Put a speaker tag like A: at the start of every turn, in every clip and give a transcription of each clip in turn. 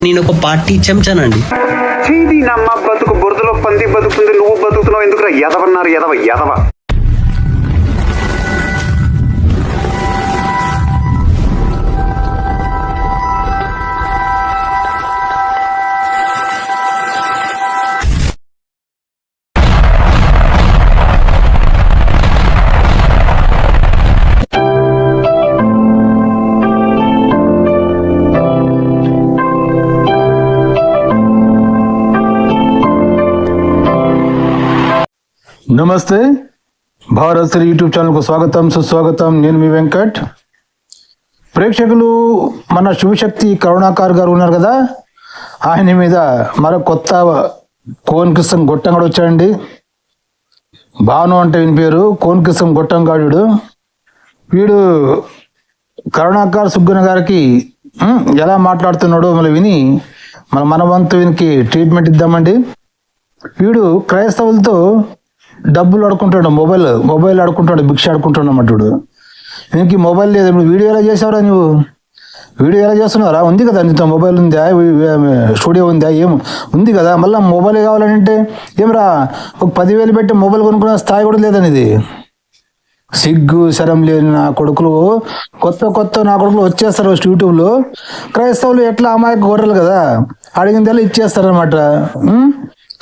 A: నేను ఒక పార్టీ చెంచానండి.
B: చీది నమ్మ బతుకు బురదలో పంది బతుకుతుంది నువ్వు బతుకుతున్నావు ఎందుకురా ఎదవన్నారు ఎదవ ఎదవ?
C: నమస్తే. భారత్ శ్రీ యూట్యూబ్ ఛానల్కు స్వాగతం సుస్వాగతం. నేను మీ వెంకట్. ప్రేక్షకులు మన శివశక్తి కరుణాకార్ గారు ఉన్నారు కదా? ఆయన మీద మరో కొత్త కోన్ కిసం గొట్టంగాడు వచ్చాడండి. భాను అంటే ఈయన పేరు కోన్ కిసం గొట్టంగాడు. వీడు కరుణాకార్ సుగ్గన గారికి ఎలా మాట్లాడుతున్నాడో మళ్ళీ విని మన మన వంతు ట్రీట్మెంట్ ఇద్దామండి. వీడు క్రైస్తవులతో డబ్బులు ఆడుకుంటాడు మొబైల్ మొబైల్ ఆడుకుంటాడు భిక్ష ఆడుకుంటాడు అన్నమాటడు నీకు మొబైల్ లేదు ఇప్పుడు వీడియో ఎలా చేసావురా నువ్వు? వీడియో ఎలా చేస్తున్నారా ఉంది కదా నీతో మొబైల్ ఉందా? స్టూడియో ఉందా? ఏం? ఉంది కదా. మళ్ళీ మొబైల్ కావాలంటే ఏమరా? ఒక పదివేలు పెట్టి మొబైల్ కొనుక్కునే స్థాయి కూడా లేదని ఇది సిగ్గు శరం లేని నా కొడుకులు కొత్త కొత్త నా కొడుకులు వచ్చేస్తారు యూట్యూబ్లో. క్రైస్తవులు ఎట్లా అమాయక గొర్రెలు కదా? అడిగిందల్లా ఇచ్చేస్తారనమాట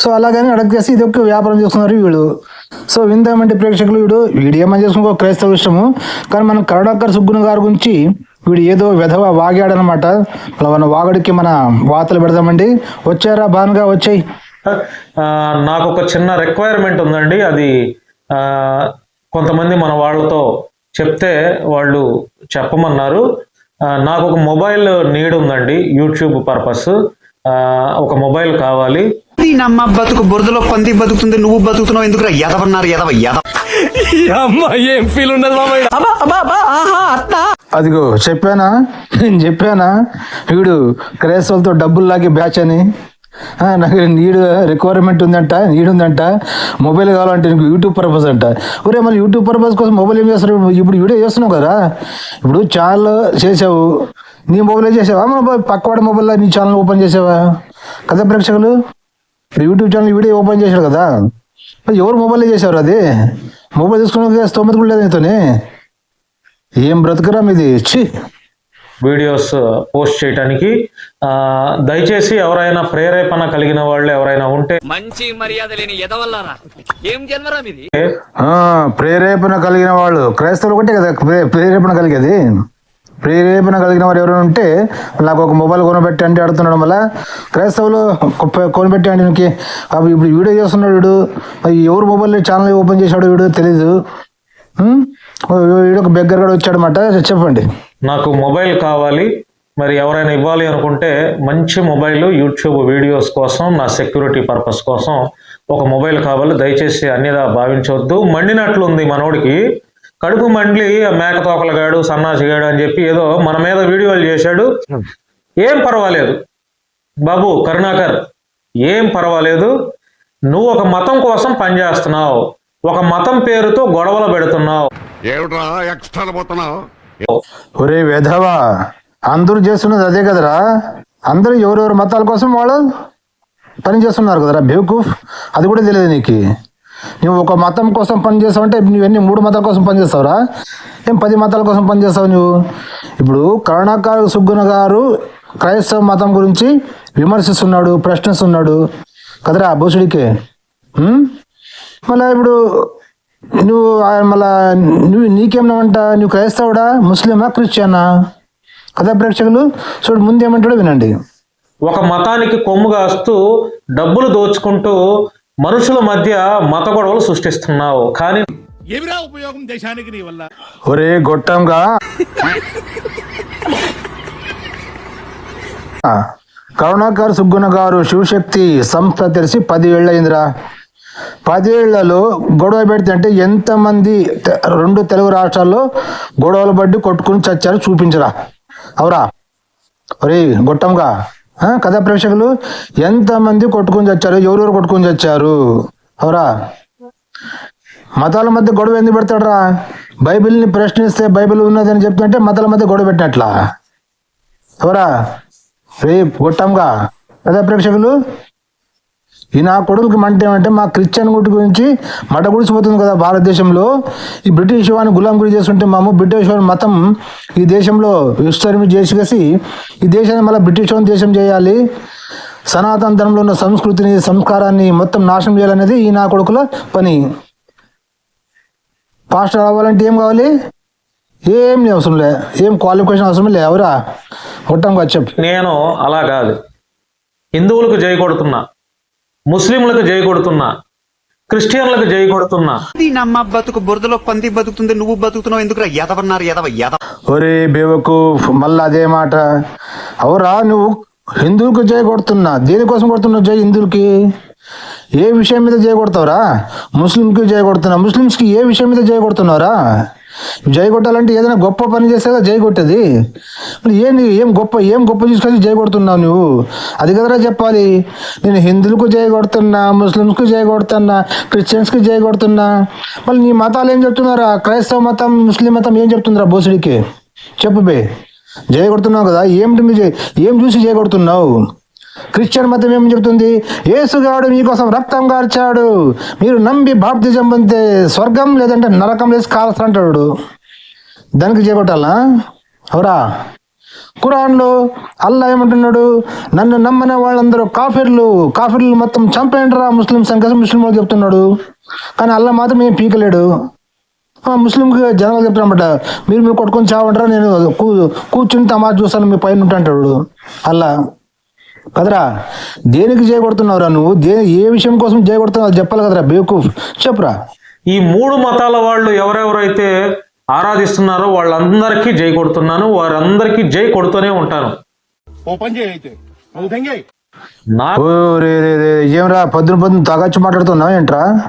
C: సో అలాగని అడగేసి ఇది ఒక వ్యాపారం చేస్తున్నారు వీడు. సో విందామంటే ప్రేక్షకులు వీడు వీడు ఏమని చేసుకుని క్రైస్తవ విషయము. కానీ మనం కరుణాకర్ సుగ్గున గారి గురించి వీడు ఏదో విధవ వాగాడనమాట. అలా మన వాగడికి మన వార్తలు పెడదామండి. వచ్చారా బాగా వచ్చాయి.
D: నాకు ఒక చిన్న రిక్వైర్మెంట్ ఉందండి. అది కొంతమంది మన వాళ్ళతో చెప్తే వాళ్ళు చెప్పమన్నారు. నాకు ఒక మొబైల్ నీడ్ ఉందండి. యూట్యూబ్ పర్పస్ ఒక మొబైల్ కావాలి.
B: నమ్మ బతుకు బురదలో పంది బతుకుతుంది నువ్వు బతుకుతున్నావు ఎందుకురా ఎదవన్నారు ఎదవ ఎదవ.
C: అదిగో చెప్పానా? నేను చెప్పానా? వీడు క్రైస్తవులతో డబ్బులు లాగే బ్యాచ్ అని. ఆ, నాకు నీడు రిక్వైర్మెంట్ ఉందంట నీడు ఉందంట. మొబైల్ కావాలంటే నీకు యూట్యూబ్ పర్పస్ అంట. ఒరే మళ్ళీ యూట్యూబ్ పర్పస్ కోసం మొబైల్ ఏం చేస్తారు? ఇప్పుడు వీడియో చేస్తున్నావు కదా. ఇప్పుడు ఛానల్ చేసావు. నీ మొబైల్ చేసావా? మన పక్కవాడి మొబైల్లో నీ ఛానల్ ఓపెన్ చేసావా? కదా ప్రేక్షకులు. యూట్యూబ్ ఛానల్ వీడియో ఓపెన్ చేశాడు కదా. ఎవరు మొబైల్లో చేశారు అది? మొబైల్ తీసుకుని స్తోమత కూడా లేదు నీతోనే. ఏం బ్రతుకురా మీది? ఛీ.
D: వీడియోస్ పోస్ట్ చేయడానికి ఆ, దయచేసి ఎవరైనా ప్రేరేపణ కలిగిన వాళ్ళు ఎవరైనా ఉంటే
E: మంచి మర్యాద లేని ఎదవల్లారా? ఏం జన్మరా మీది?
C: ఆ, ప్రేరేపణ కలిగిన వాళ్ళు. క్రైస్తవులు ఒకటే కదా ప్రే- ప్రేరేపణ కలిగేది. ప్రేరేపణ కలిగిన వారు ఎవరైనా ఉంటే నాకు ఒక మొబైల్ కొనబెట్టి అంటే అడుగుతుండడం వల్ల క్రైస్తవులు కొనబెట్టి కొనిపెట్టి అంటే ఇప్పుడు వీడియో చేస్తున్నాడు వీడు. ఎవరు మొబైల్ ఛానల్ ఓపెన్ చేశాడు వీడు తెలీదు. వీడు ఒక బెగ్గర కూడా వచ్చాడనమాట చెప్పండి.
D: నాకు మొబైల్ కావాలి. మరి ఎవరైనా ఇవ్వాలి అనుకుంటే మంచి మొబైల్ యూట్యూబ్ వీడియోస్ కోసం నా సెక్యూరిటీ పర్పస్ కోసం ఒక మొబైల్ కావాలి. దయచేసి అన్యదా భావించవద్దు. మండినట్లుంది మనోడికి. కడుపు మండలి మేక తోకలగాడు సన్నాసిగాడు అని చెప్పి ఏదో మన మీద వీడియోలు చేశాడు. ఏం పర్వాలేదు. బాబు కరుణాకర్ ఏం పర్వాలేదు. నువ్వు ఒక మతం కోసం పనిచేస్తున్నావు ఒక మతం పేరుతో గొడవలు పెడుతున్నావు.
C: ఒరే వెధవా అందరూ చేస్తున్నది అదే కదరా? అందరూ ఎవరెవరి మతాల కోసం వాళ్ళు పని చేస్తున్నారు కదరా? బేవకూఫ్ అది కూడా తెలియదు నీకు. నువ్వు ఒక మతం కోసం పని అంటే నువ్వన్నీ మూడు మతాల కోసం పనిచేస్తావురా? ఏం పది మతాల కోసం పనిచేస్తావు నువ్వు? ఇప్పుడు కరుణాకర్ సుగ్గున గారు క్రైస్తవ మతం గురించి విమర్శిస్తున్నాడు ప్రశ్నిస్తున్నాడు. కదరా భూషుడికే మళ్ళీ ఇప్పుడు నువ్వు మళ్ళా నువ్వు నీకేమన్నావంట నువ్వు క్రైస్తవుడా? ముస్లిమా? క్రిస్టియనా? కథా ప్రేక్షకులు చూడు ముందు ఏమంటాడో వినండి.
D: ఒక మతానికి కొమ్ము కాస్తూ డబ్బులు దోచుకుంటూ మనుషుల మధ్య మత గొడవలు సృష్టిస్తున్నావు. కానీ
F: ఏమిరా ఉపయోగం దేశానికి నీ వల్ల?
C: ఒరే గొట్టంగా. కరుణాకర్ సుగ్గున గారు శివశక్తి సంస్థ తెలిసి పది ఏళ్ళయిందిరా పదేళ్ళలో గొడవ పెడితే అంటే ఎంతమంది రెండు తెలుగు రాష్ట్రాల్లో గొడవలు పడి కొట్టుకుని చచ్చారో చూపించరా. అవురా. ఒరే గొట్టంగా. కథా ప్రేక్షకులు ఎంతమంది కొట్టుకుని చచ్చారు ఎవరెవరు కొట్టుకుని చచ్చారు? అవురా. మతాల మధ్య గొడవ ఎందుకు పెడతాడరా? బైబిల్ని ప్రశ్నిస్తే బైబిల్ ఉన్నదని చెప్తుంటే మతాల మధ్య గొడవ పెట్టినట్లా. ఎవరా రేపు కొట్టాంగా. కథా ప్రేక్షకులు ఈ నా కొడుకుకి మంట ఏమంటే మా క్రిస్టియన్ గుడి గురించి మట గుడిసిపోతుంది కదా భారతదేశంలో. ఈ బ్రిటిష్ వాడిని గులాం గురి చేస్తుంటే మాము బ్రిటిష్ వాడి మతం ఈ దేశంలో విస్తరణ చేసేసి ఈ దేశాన్ని మళ్ళీ బ్రిటిష్ వాడిని దేశం చేయాలి. సనాతన ధర్మంలో ఉన్న సంస్కృతిని సంస్కారాన్ని మొత్తం నాశనం చేయాలనేది ఈ నా కొడుకుల పని. పాస్టర్ అవ్వాలంటే ఏం కావాలి? ఏం అవసరం లే ఏం క్వాలిఫికేషన్ అవసరం లే ఎవరా? కొట్టాం చెప్పు.
D: నేను అలా కాదు. హిందువులకు జయ కొడుతున్నా. ముస్లింలకు జై కొడుతున్నా క్రిస్టియన్లకు జై కొడుతున్నా.
B: దీనమ్మ బతుకు బురదలో పంది బతుకుతుంది నువ్వు బతుకుతున్నావు ఎందుకురా ఎదవన్నారు ఎదవ ఎదవ.
C: ఒరే బేవకు మళ్ళీ అదే మాట. అవురా నువ్వు హిందువులకు జై కొడుతున్నా. దేనికోసం కొడుతున్నావు జై హిందువులకి? ఏ విషయం మీద జై కొడతావురా? ముస్లింకి జై కొడుతున్నా. ముస్లిమ్స్కి ఏ విషయం మీద జై కొడుతున్నావురా? జై కొట్టాలంటే ఏదైనా గొప్ప పని చేస్తే జై కొట్టేది? ఏం ఏం గొప్ప ఏం గొప్ప చూసుకొని జై కొడుతున్నావు నువ్వు? అది కదరా చెప్పాలి. నేను హిందువులకు జై కొడుతున్నా ముస్లిమ్స్కు జై కొడుతున్నా క్రిస్టియన్స్కి జై కొడుతున్నా. మళ్ళీ నీ మతాలు ఏం చెప్తున్నారా? క్రైస్తవ మతం ముస్లిం మతం ఏం చెప్తుందిరా బోసుడికి? చెప్పు బే. జయ కొడుతున్నావు కదా ఏమిటి మీ ఏం చూసి జయ కొడుతున్నావు? క్రిస్టియన్ మతం ఏం చెప్తుంది యేసుగాడు మీకోసం రక్తం గార్చాడు మీరు నమ్మి బాప్తిజం పొందితే స్వర్గం లేదంటే నరకం లేసి కాల్స్తాంటాడు దానికి చేపట్టాలా అవురా. కురాన్లో అల్లా ఏమంటున్నాడు? నన్ను నమ్మని వాళ్ళందరూ కాఫీర్లు కాఫిర్లు మొత్తం చంపేయండిరా ముస్లిం సంఖ్య ముస్లిం వాళ్ళు చెప్తున్నాడు. కానీ అల్లా మాత్రం ఏం పీకలేడు. ఆ ముస్లింకి జనాలు చెప్తానమాట మీరు మీరు కొట్టుకొని చావంటారా నేను కూ కూర్చుని తమా చూస్తాను మీ పైన ఉంటా అల్లా. కదరా? దేనికి చేయగొడుతున్నావురా నువ్వు? దే ఏ విషయం కోసం చేయగొడుతున్నావు అది చెప్పాలి కదరా బేవకూఫ్. చెప్పురా.
D: ఈ మూడు మతాల వాళ్ళు ఎవరెవరైతే ఆరాధిస్తున్నారో వాళ్ళందరికీ జై కొడుతున్నాను వారందరికీ జై కొడుతూనే ఉంటాను.
C: ఏమరా పొద్దున పొద్దున తగచ్చి మాట్లాడుతున్నావు ఏంట్రా?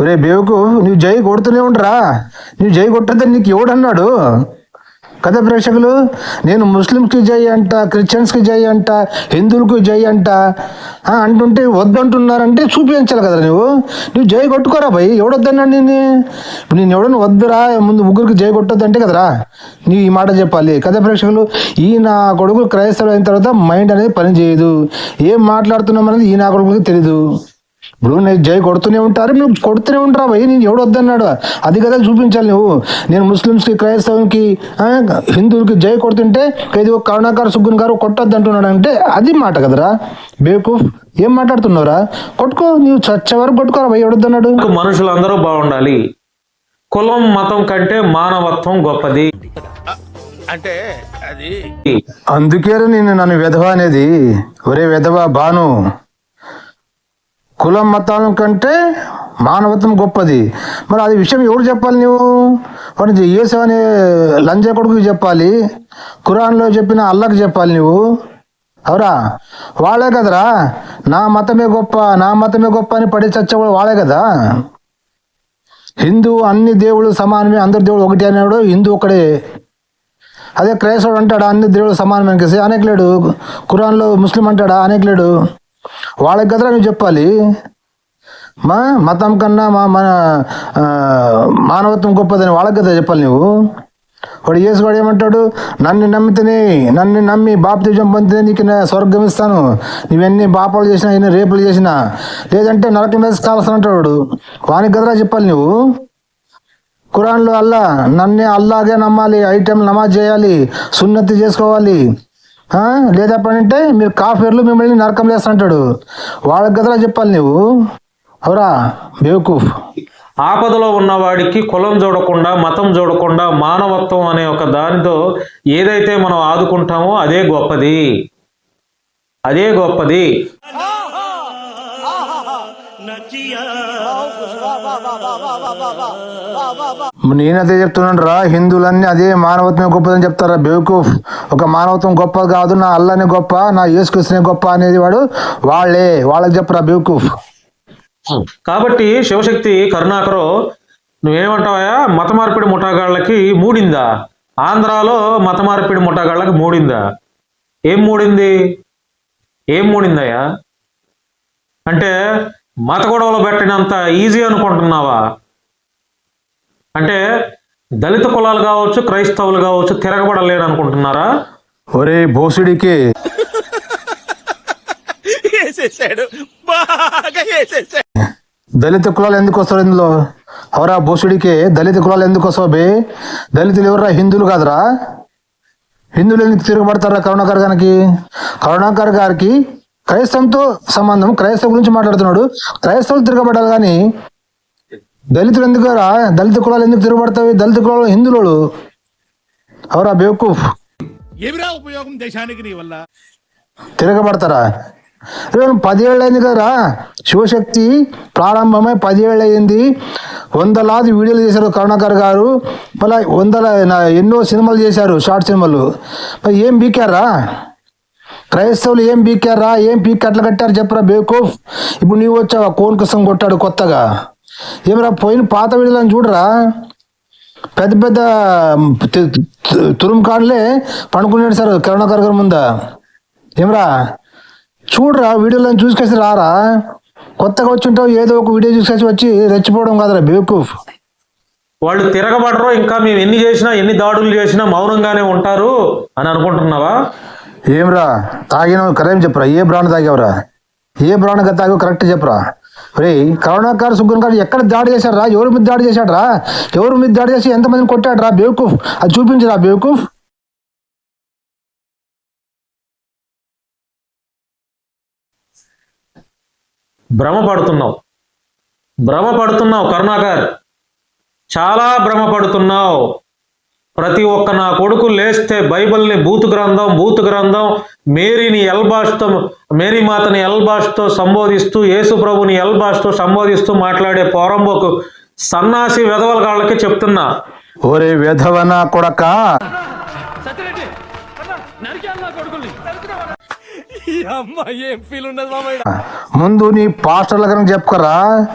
C: ఒరే బేవుకు నువ్వు జై కొడుతూనే ఉండరా. నువ్వు జై కొట్టద్దని నీకు ఎవడన్నాడు? కదా ప్రేక్షకులు నేను ముస్లింస్కి జై అంట క్రిస్టియన్స్కి జై అంట హిందువులకు జై అంట అంటుంటే వద్దంటున్నారంటే చూపించాలి కదా నువ్వు నువ్వు జై కొట్టుకోరా భయ్ ఎవడొద్దన్నా నేను నేను ఎవడని వద్దురా ముందు ముగ్గురికి జై కొట్టొద్దంటే కదరా? నీవు ఈ మాట చెప్పాలి. కదా ప్రేక్షకులు ఈ నా కొడుకులు క్రైస్తవులు అయిన తర్వాత మైండ్ అనేది పనిచేయదు. ఏం మాట్లాడుతున్నాం అనేది ఈ నా ఇప్పుడు నేను జై కొడుతూనే ఉంటారు నువ్వు కొడుతూనే ఉంటారా భయ్ నేను ఎవడు వద్దన్నాడు? అది కదా చూపించాలి నువ్వు. నేను ముస్లిమ్స్కి క్రైస్తవునికి హిందువులకి జై కొడుతుంటే ఏదో కరుణాకర్ సుగ్గున్ గారు కొట్టొద్దు అంటున్నాడు అంటే అది మాట కదరా? బేవకూఫ్ ఏం మాట్లాడుతున్నావురా? కొట్టుకో నీవు చచ్చే వరకు కొట్టుకోరా భయ్ ఎవడొద్దన్నాడు
D: మనుషులందరూ బాగుండాలి. కులం మతం కంటే మానవత్వం గొప్పది.
F: అంటే అది
C: అందుకేరా నేను నన్ను విధవ అనేది. ఒరే విధవ బాను. కులం మతాల కంటే మానవత్వం గొప్పది. మరి అది విషయం ఎవరు చెప్పాలి నువ్వు వాడిని యేసు అనే లంజ కొడుకు చెప్పాలి. ఖురాన్లో చెప్పిన అల్లకు చెప్పాలి నువ్వు అవురా? వాళ్ళే కదరా? నా మతమే గొప్ప నా మతమే గొప్ప అని పడి చచ్చేవాడు వాళ్ళే కదా? హిందూ అన్ని దేవుళ్ళు సమానమే అందరు దేవుడు ఒకటి అనేవాడు హిందూ ఒకడే అదే క్రైస్తవుడు అంటాడా అన్ని దేవుడు సమానం అనేసి అనేకలేడు. ఖురాన్లో ముస్లిం అంటాడా? అనేకలేడు. వాళ్ళకి కదరా నువ్వు చెప్పాలి? మా మతం కన్నా మా మన మానవత్వం గొప్పదని వాళ్ళకి కదా చెప్పాలి నువ్వు? వాడు చేసుకోడు ఏమంటాడు? నన్ను నమ్మితేనే నన్ను నమ్మి బాప్తిజం పొందితే నీకు నేను స్వర్గం ఇస్తాను. నువ్వెన్ని పాపాలు చేసినా ఎన్ని రేపులు చేసినా. లేదంటే నరకం మీద కావాల్సిన అంటాడు వాడు. వానికి కదరా చెప్పాలి నువ్వు? కురాన్లో అల్లా నన్నే అల్లాగే నమ్మాలి ఐటెం నమాజ్ చేయాలి సున్నతి చేసుకోవాలి. లేదా అంటే మీరు కాఫీర్లు మిమ్మల్ని నరకం చేస్తుంటాడు వాళ్ళకి కదరా చెప్పాలి నువ్వు అవురా బేవకూఫ్.
D: ఆపదలో ఉన్నవాడికి కులం చూడకుండా మతం చూడకుండా మానవత్వం అనే ఒక దానితో ఏదైతే మనం ఆదుకుంటామో అదే గొప్పది. అదే గొప్పది.
C: నేనదే చెప్తున్నాను రా హిందువులన్నీ అదే మానవత్వం గొప్పదని చెప్తారా? బేవకూఫ్ ఒక మానవత్వం గొప్ప కాదు నా అల్లనే గొప్ప నా యేసుకృష్ణే గొప్ప అనేది వాడు వాళ్ళే వాళ్ళకి చెప్పరా బేవకూఫ్?
D: కాబట్టి శివశక్తి కరుణాకరు నువ్వేమంటావా మత మార్పిడి ముఠాగాళ్ళకి మూడిందా? ఆంధ్రాలో మత మార్పిడి ముఠాగాళ్ళకి మూడిందా? ఏం మూడింది? ఏం మూడిందయ్యా? అంటే మత గొడవలు పెట్టినంత ఈజీ అనుకుంటున్నావా? అంటే దళిత కులాలు కావచ్చు క్రైస్తవులు కావచ్చు తిరగబడలేరు అనుకుంటున్నారా
C: ఒరే భోసుడికి. దళిత కులాలు ఎందుకు వస్తారు ఇందులో? అవరా భూసుడికి దళిత కులాలు ఎందుకు వస్తావు బే? దళితులు ఎవరా హిందువులు కాదురా. హిందువులు ఎందుకు తిరగబడతారా కరుణాకర్ గారికి కరుణాకర్ గారికి క్రైస్తవంతో సంబంధం క్రైస్తవ గురించి మాట్లాడుతున్నాడు. క్రైస్తవులు తిరగబడాలి కానీ దళితులు ఎందుకు రా? దళిత కులాలు ఎందుకు తిరగబడతాయి? దళిత కులాలు హిందువులు. అవరా బేవకూఫ్.
F: ఏమిరా ఉపయోగం దేశానికి నీ వల్ల?
C: తిరగబడతారా? కదరా. శివశక్తి ప్రారంభమై పదేళ్ళు అయింది వందలాది వీడియోలు చేశారు కరుణాకర్ గారు. మళ్ళీ వందల ఎన్నో సినిమాలు చేశారు షార్ట్ సినిమాలు. మరి ఏం బీకారా క్రైస్తవులు ఏం బీకారా? ఏం పీక్ అట్లా కట్టారు? చెప్పరా బేకూఫ్ ఇప్పుడు నీవు వచ్చావా? కోన్ కోసం కొట్టాడు కొత్తగా. ఏమరా పోయిన పాత వీడియోలను చూడరా? పెద్ద పెద్ద తురుముకాడలే పండుకున్నాడు సార్ కరుణాకర్ గారి ముందా. ఏమరా చూడరా వీడియోలను చూసుకొచ్చి రారా? కొత్తగా వచ్చి ఉంటావు ఏదో ఒక వీడియో చూసుకొచ్చి వచ్చి రెచ్చిపోవడం కాదురా బేవకూఫ్
D: వాళ్ళు తిరగబడరు ఇంకా మేము ఎన్ని చేసినా ఎన్ని దాడులు చేసినా మౌనంగానే ఉంటారు అని అనుకుంటున్నావా?
C: ఏమ్రా తాగిన కరేం చెప్పరా? ఏ బ్రాండ్ తాగావురా? ఏ బ్రాండ్ తాగావు కరెక్ట్ చెప్పరా? రే కారు సుగ్గున్ గారు ఎక్కడ దాడి చేశారా ఎవరి మీద దాడి చేశాడరా? ఎవరి మీద దాడి చేసి ఎంతమందిని కొట్టాడరా? బేవకూఫ్ అది చూపించరా బేవకూఫ్?
D: భ్రమ పడుతున్నావు భ్రమ పడుతున్నావు కరుణాకర్. చాలా భ్రమ పడుతున్నావు ప్రతి ఒక్క నా కొడుకు లేస్తే బైబిల్ని బూతు గ్రంథం బూతు గ్రంథం మేరీని ఎల్బాష్తో మేరీ మాతని ఎల్బాష్తో సంబోధిస్తూ యేసు ప్రభుని ఎల్బాష్తో సంబోధిస్తూ మాట్లాడే పోరంబోకు సన్నాసి వెధవల కాళ్ళకి చెప్తున్నా.
C: ఓరే వెధవన కొడక? ముందు నీ పాస్టర్ల గురించి చెప్పుకోరా.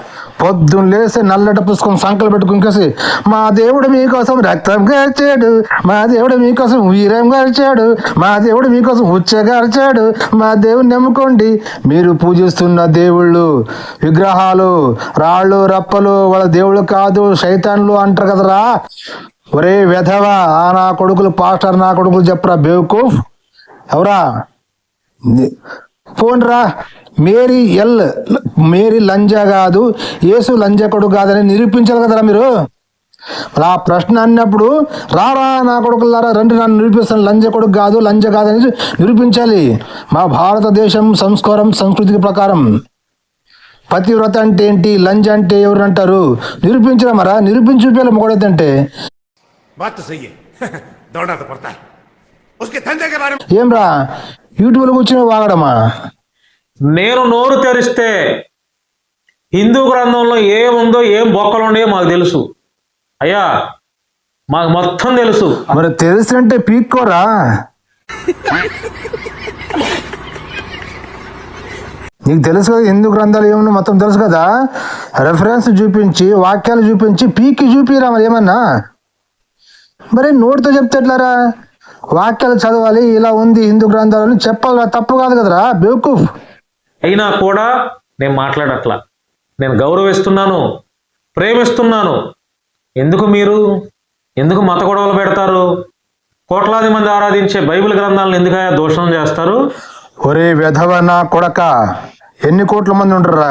C: పొద్దున్న లేసి నల్లట పుస్తకం సంకలు పెట్టుకుని మా దేవుడు మీకోసం రక్తం గార్చాడు మా దేవుడు మీకోసం వీరం గార్చాడు మా దేవుడు మీకోసం ఉచ్చ గార్చాడు మా దేవుని నమ్ముకోండి. మీరు పూజిస్తున్న దేవుళ్ళు విగ్రహాలు రాళ్ళు రప్పలు వాళ్ళ దేవుళ్ళు కాదు శైతాన్లు అంటారు కదరా. ఒరే వెధవ ఆ నా కొడుకులు పాస్టర్ నా కొడుకులు చెప్పరా బేవకూఫ్ ఎవరా? పోన్రా మేరీ ఎల్ మేరీ లంజ కాదు ఏసు లంజకుడు కాదని నిరూపించాలి కదరా మీరు? ఆ ప్రశ్న అన్నప్పుడు రారా నా కొడుకులారా రండి నన్ను నిరూపిస్తాను లంజ కొడుకు కాదు లంజ కాదని నిరూపించాలి. మా భారతదేశం సంస్కారం సంస్కృతికి ప్రకారం. పతివ్రత అంటే ఏంటి? లంజ అంటే ఎవరు అంటారు? నిరూపించరా మరా? నిరూపించి చూపేలా మొగడైతే ఏం రా యూట్యూబ్లో కూర్చుని వాగడమా?
D: నేను నోరు తెరిస్తే హిందూ గ్రంథంలో ఏముందో ఏం బొక్కలు ఉన్నాయో మాకు తెలుసు. అయ్యా మాకు మొత్తం తెలుసు.
C: మరి తెలిసింటే పీక్కోరా? నీకు తెలుసు కదా హిందూ గ్రంథాలు ఏమన్నా మొత్తం తెలుసు కదా? రెఫరెన్స్ చూపించి వాక్యాలు చూపించి పీకి చూపిరా మరి ఏమన్నా? మరి నోటితో చెప్తే ఎట్లారా? వాక్యాలు చదవాలి ఇలా ఉంది హిందూ గ్రంథాలు అని చెప్పాలి తప్పు కాదు కదరా? బేవకూఫ్.
D: అయినా కూడా నేను మాట్లాడట్లా. నేను గౌరవిస్తున్నాను ప్రేమిస్తున్నాను. ఎందుకు మీరు? ఎందుకు మత గొడవలు పెడతారు? కోట్లాది మంది ఆరాధించే బైబిల్ గ్రంథాలను ఎందుకయా దోషం చేస్తారు?
C: ఒరే వెధవ నా కొడక. ఎన్ని కోట్ల మంది ఉంటారా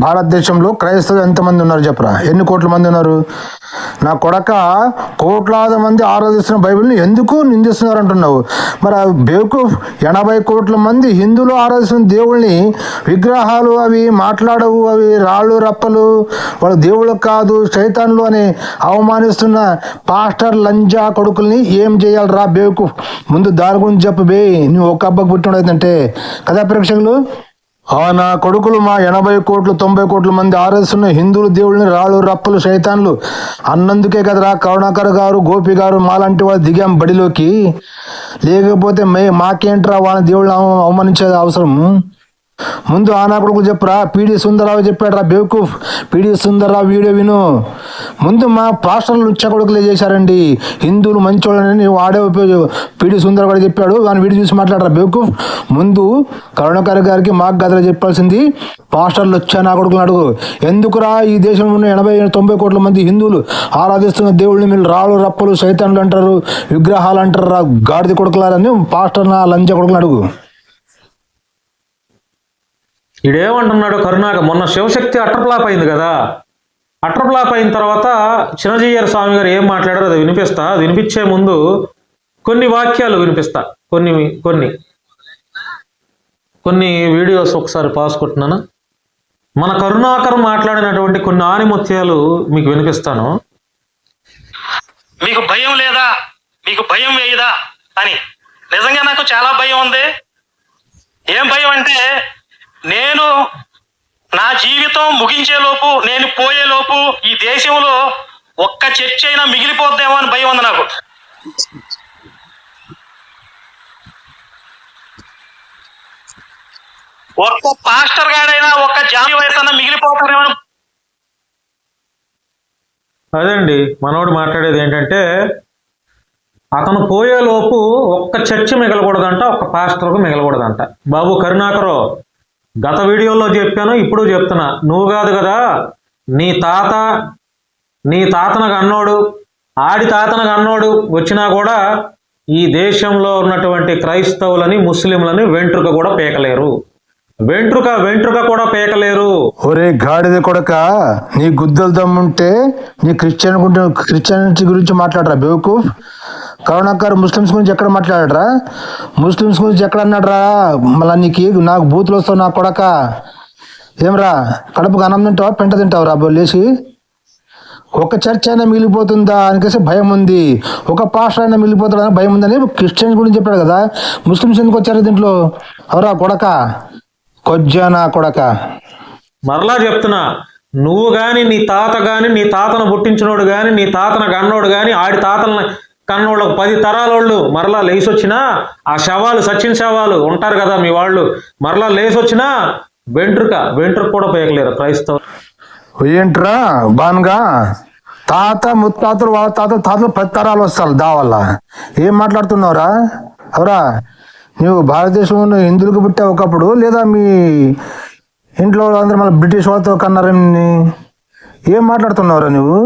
C: భారతదేశంలో క్రైస్తవులు ఎంతమంది ఉన్నారు చెప్పరా? ఎన్ని కోట్ల మంది ఉన్నారు? నా కొడక కోట్లాది మంది ఆరాధిస్తున్న బైబిల్ని ఎందుకు నిందిస్తున్నారు అంటున్నావు మరి ఆ బేకు ఎనభై కోట్ల మంది హిందువులు ఆరాధిస్తున్న దేవుళ్ళని విగ్రహాలు అవి మాట్లాడవు అవి రాళ్ళు రప్పలు. వాళ్ళు దేవుళ్ళు కాదు చైతన్లు అని అవమానిస్తున్న పాస్టర్ లంజా కొడుకుల్ని ఏం చేయాలి రా బేకు? ముందు దాని గురించి చెప్పు బే నువ్వు ఒక అబ్బకు పుట్టినడైతే కదా ప్రేక్షకులు ఆ నా కొడుకులు మా ఎనభై కోట్లు తొంభై కోట్ల మంది ఆరాధిస్తున్న హిందువులు దేవుళ్ళని రాళ్ళు రప్పలు శైతాన్లు అన్నందుకే కదరా కరుణాకర్ గారు గోపి గారు మాలాంటి వాళ్ళు దిగాం బడిలోకి. లేకపోతే మే మాకేంట్రా వాళ్ళ దేవుళ్ళని అవమానించేది అవసరం ముందు ఆ నా కొడుకులు చెప్పరా పీడి సుందరరావు చెప్పాడు బేవకూఫ్. పీడి సుందరరావు వీడియో విను. ముందు మా పాస్టర్లు లుచ్చ కొడుకులే చేశారండి. హిందువులు మంచోళ్ళని వాడే పీడి సుందర కూడా చెప్పాడు వాని వీడియో చూసి మాట్లాడరా బేవకూఫ్. ముందు కరుణాకర్ గారికి మాకు గదలు చెప్పాల్సింది పాస్టర్లు వచ్చా నా కొడుకులు అడుగు. ఎందుకురా ఈ దేశంలో ఉన్న ఎనభై తొంభై కోట్ల మంది హిందువులు ఆరాధిస్తున్న దేవుళ్ళని మీరు రాళ్ళు రప్పలు సైతాన్లు అంటారు విగ్రహాలు అంటారు రా గాడిద కొడుకులారని పాస్టర్ నా లంచ కొడుకులు అడుగు.
D: ఈడేమంటున్నాడు కరుణాక? మొన్న శివశక్తి అట్రప్లాప్ అయింది కదా. అట్రప్లాప్ అయిన తర్వాత చిన్నజీయర్ స్వామి గారు ఏం మాట్లాడారో అది వినిపిస్తా. అది వినిపించే ముందు కొన్ని వాక్యాలు వినిపిస్తా. కొన్ని కొన్ని. కొన్ని వీడియోస్ ఒకసారి పాస్ కొట్టినాను? మన కరుణాకర్ మాట్లాడినటువంటి కొన్ని ఆనిముత్యాలు మీకు వినిపిస్తాను.
G: మీకు భయం లేదా? మీకు భయం వేయదా? అని. నిజంగా నాకు చాలా భయం ఉంది. ఏం భయం అంటే నేను నా జీవితం ముగించేలోపు నేను పోయేలోపు ఈ దేశంలో ఒక్క చర్చ అయినా మిగిలిపోద్దేమో అని భయం ఉంది నాకు. ఒక్క పాస్టర్ గాడైనా ఒక్క జాతి వయసు అన్న మిగిలిపోతారేమో
D: అదండి మనోడు మాట్లాడేది ఏంటంటే అతను పోయేలోపు ఒక్క చర్చ మిగలకూడదంట ఒక్క పాస్టర్కు మిగలకూడదంట. బాబు కరుణాకరు గత వీడియోలో చెప్పాను ఇప్పుడు చెప్తున్నా. నువ్వు కాదు కదా నీ తాత నీ తాతనకు అన్నోడు ఆడి తాతనకు అన్నోడు వచ్చినా కూడా ఈ దేశంలో ఉన్నటువంటి క్రైస్తవులని ముస్లింలని వెంట్రుక కూడా పీకలేరు. వెంట్రుక వెంట్రుక కూడా పీకలేరు.
C: ఒరే గాడిద కొడక నీ గుద్దలు దమ్ముంటే నీ క్రిస్టియన్ క్రిస్టియన్ క్రిస్టియానిటీ గురించి మాట్లాడరా బేవకూఫ్? కరుణాకర్ ముస్లిమ్స్ గురించి ఎక్కడ మాట్లాడరా? ముస్లిమ్స్ గురించి ఎక్కడ అన్నాడరా? మళ్ళీ నీకు నాకు బూతులు వస్తావు నా కొడక. ఏమరా? కడుపుకు అన్నం తింటావా? పెంట తింటావు రా లేచి. ఒక చర్చ అయినా మిగిలిపోతుందా అనికేసి భయం ఉంది. ఒక పాస్టర్ అయినా మిగిలిపోతాడని భయం ఉందని క్రిస్టియన్స్ గురించి చెప్పాడు కదా. ముస్లిమ్స్ ఎందుకు వచ్చారు దీంట్లో? అవరా కొడక. కొజ్జానా కొడక.
D: మరలా చెప్తున్నా నువ్వు గాని నీ తాత గాని నీ తాతను పుట్టించినోడు గాని నీ తాతను గన్నోడు గాని ఆడి తాతలను కన్నోళ్ళకు పది తరాలోళ్ళు మరలా లేసొచ్చినా ఆ శవాలు సచిన్ శవాలు ఉంటారు కదా మీ వాళ్ళు మరలా లేసొచ్చినా వెంట్రుక వెంట్రుక కూడా పేయకలేరు క్రైస్తవ
C: ఏంట్రా బాన్గా? తాత ముత్తాతలు వాళ్ళ తాత తాతలు పది తరాలు వస్తారు దా వల్ల. ఏం మాట్లాడుతున్నావురా? అవరా నువ్వు భారతదేశంలో హిందువులకు పుట్టావు ఒకప్పుడు లేదా మీ ఇంట్లో అందరూ మళ్ళీ బ్రిటిష్ వాళ్ళతో కన్నారని? ఏం మాట్లాడుతున్నావురా నువ్వు?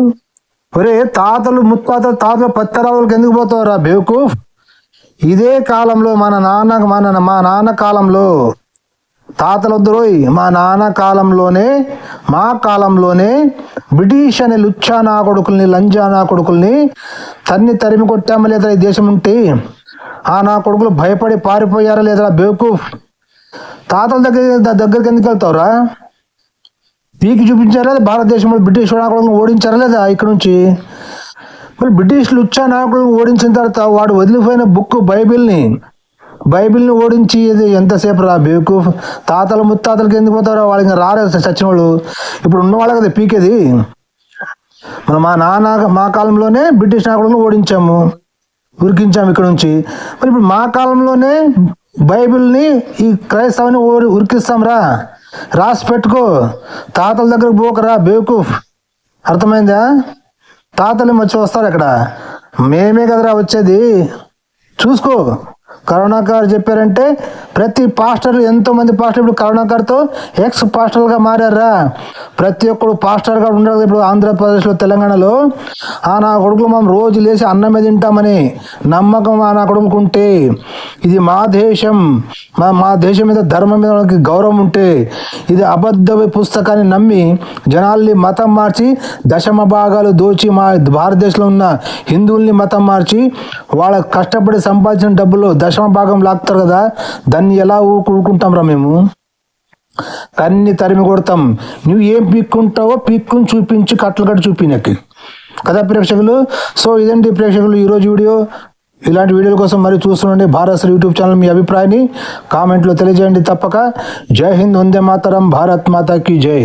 C: ఒరే తాతలు ముత్తాతలు తాతలు పది ఎందుకు పోతావురా బేవకూఫ్? ఇదే కాలంలో మన నాన్న మన మా నాన్న కాలంలో. తాతలు వద్దురోయ్ మా నాన్న కాలంలోనే మా కాలంలోనే బ్రిటిష్ అనే లుచ్చా నా కొడుకుల్ని లంజా నా కొడుకుల్ని తన్ని తరిమి కొట్టామా లేదా ఈ దేశం ఉంటే? ఆ నా కొడుకులు భయపడి పారిపోయారా లేదా బేవకూఫ్? తాతల దగ్గర దగ్గరికి ఎందుకు వెళ్తావురా? పీకి చూపించారా లేదా భారతదేశంలో బ్రిటిష్ నాయకులను ఓడించారా లేదా ఇక్కడ నుంచి? మరి బ్రిటిష్ లుచ్చా నాయకులను ఓడించిన తర్వాత వాడు వదిలిపోయిన బుక్ బైబిల్ని బైబిల్ని ఓడించి ఇది ఎంతసేపు రా బేకు? తాతలు ముత్తాతలకి ఎందుకు పోతారో వాళ్ళకి రారే చచ్చిన వాళ్ళు ఇప్పుడు ఉన్నవాళ్ళే కదా పీకేది? మన మా నాన్న మా కాలంలోనే బ్రిటిష్ నాయకులను ఓడించాము. ఉరికించాము ఇక్కడ నుంచి. మరి ఇప్పుడు మా కాలంలోనే బైబిల్ని ఈ క్రైస్తవుని ఉరికిస్తాం ఉరికిస్తాంరా? రాసి పెట్టుకో. తాతల దగ్గరకు పోకరా బేవకూఫ్ అర్థమైందా? తాతలు వచ్చి వస్తారు ఇక్కడ మేమే కదరా వచ్చేది. చూసుకో. కరుణాకర్ చెప్పారంటే ప్రతి పాస్టర్లు ఎంతో మంది పాస్టర్లు ఇప్పుడు కరుణాకర్తో ఎక్స్ పాస్టర్లుగా మారారా? ప్రతి ఒక్కడు పాస్టర్గా ఉండదు ఇప్పుడు ఆంధ్రప్రదేశ్లో తెలంగాణలో. ఆ నా కొడుకులు మనం రోజు లేచి అన్నమే తింటామని నమ్మకం ఆ నా కొడుకులకు ఉంటే ఇది మా దేశం. మా మా దేశం మీద ధర్మం మీద మనకి గౌరవం ఉంటే ఇది అబద్ధ పుస్తకాన్ని నమ్మి జనాల్ని మతం మార్చి దశమ భాగాలు దోచి మా భారతదేశంలో ఉన్న హిందువుల్ని మతం మార్చి వాళ్ళ కష్టపడి సంపాదించిన డబ్బులు దశమ భాగం లాక్తారు కదా దాన్ని ఎలా ఊరుకుంటాంరా ఊరుకుంటాం రా మేము? కన్ని తరిమి కొడతాం. నువ్వు ఏం పీక్కుంటావో పీక్కుని చూపించి కట్టలు కట్టి చూపినకి కదా ప్రేక్షకులు? సో ఇదండి ప్రేక్షకులు ఈరోజు వీడియో. ఇలాంటి వీడియోల కోసం మరి చూస్తుండండి భారత్ యూట్యూబ్ ఛానల్ మీ అభిప్రాయాన్ని కామెంట్లో తెలియజేయండి తప్పక. జై హింద్ వందే మాతరం భారత్ మాతాకి జై.